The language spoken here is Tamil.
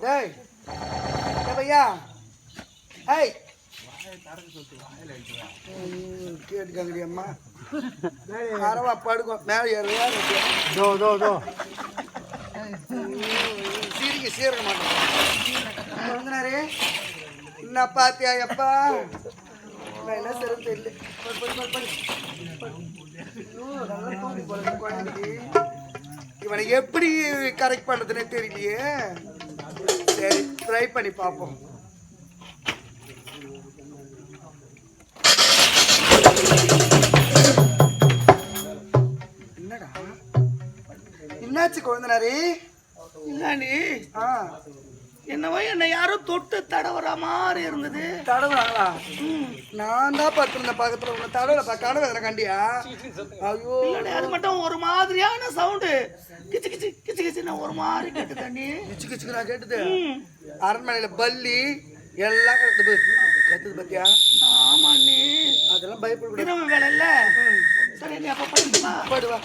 டேய் பையா. ம், கேட்டுக்காங்கடி அம்மா. அரவா படுக்கும் மேலே ஏறியா தோ தோ தோ. சீரிக்க சீரக வந்துனாரு. என்ன பாத்தியா எப்பா? என்ன போகுது குழந்தைக்கு. இவனை எப்படி கரெக்ட் பண்றதுன்னே தெரியலையே. சரி ட்ரை பண்ணி பார்ப்போம். என்னடா? என்னாச்சு குழந்தனாரே? இல்லாண்டி ஆ. என்னவோ என்னை யாரும் தொட்டு தடவுற மாதிரி இருந்தது. தடவுறாங்களா? நான் தான் பார்த்துருந்தேன் பக்கத்துல உன்னை தடவை கனவு கண்டியா? ஐயோ. அது மட்டும் ஒரு மாதிரியான சவுண்டு கிச்சு கிச்சு கிச்சு ஒரு மாதிரி கேட்டு தண்ணி கிச்சு கிச்சுக்கு நான் கேட்டது. அரண்மனையில பல்லி எல்லாம் கத்துது கத்துது பாத்தியா? ஆமா நீ அதெல்லாம் பயப்படக்கூடாது இரவு வேலை இல்ல. சரி நீ அப்ப படிக்குமா போடுவா.